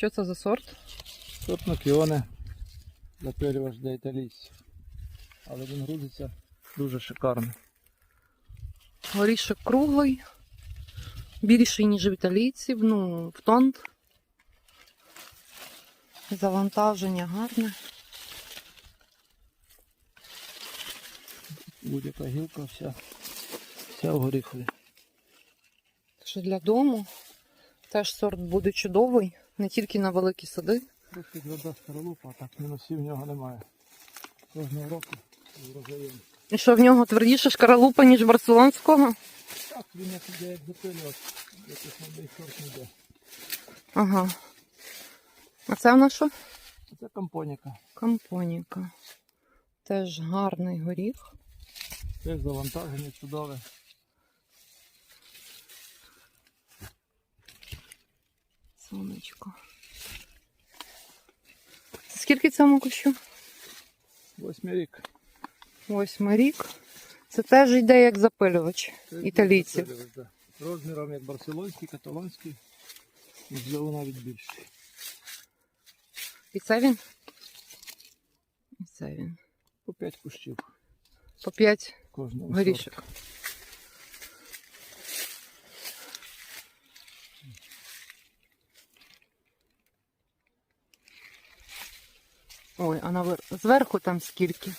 Що це за сорт? Сорт Нокіоне запилювач для італійців. Але він грузиться дуже шикарно. Горішок круглий, більший, ніж в італійців, ну, в тонт. Завантаження гарне. Будь-яка гілка вся, вся в горіхові. Що для дому теж сорт буде чудовий, не тільки на великі сади. Трохи тверда старолупа, а так мінусів в нього немає. Кожного року врожаєм. І що в нього твердіша шкаралупа, ніж барселонського? Так, він як іде як запилювач, якийсь новий сорт не йде. Ага. А це в нас що? Це компоніка. Кампоніка. Теж гарний горіх. Теж завантаження чудове. Сонечко. Скільки цьому кущу? Восьмий рік. Восьмий рік. Це теж йде як запилювач Це італійців. запилювач, да. Розміром як барселонський, каталонський. Можливо, навіть більший. І це він? І це він. По 5 кущів По 5 кожного. горішок. Ой, а навер... зверху там скільки?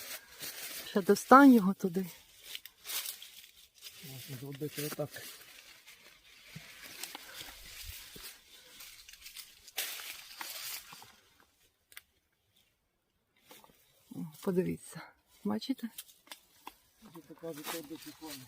Ще достань його туди. Можна зробити отак. Подивіться. Бачите? Показує до телефону.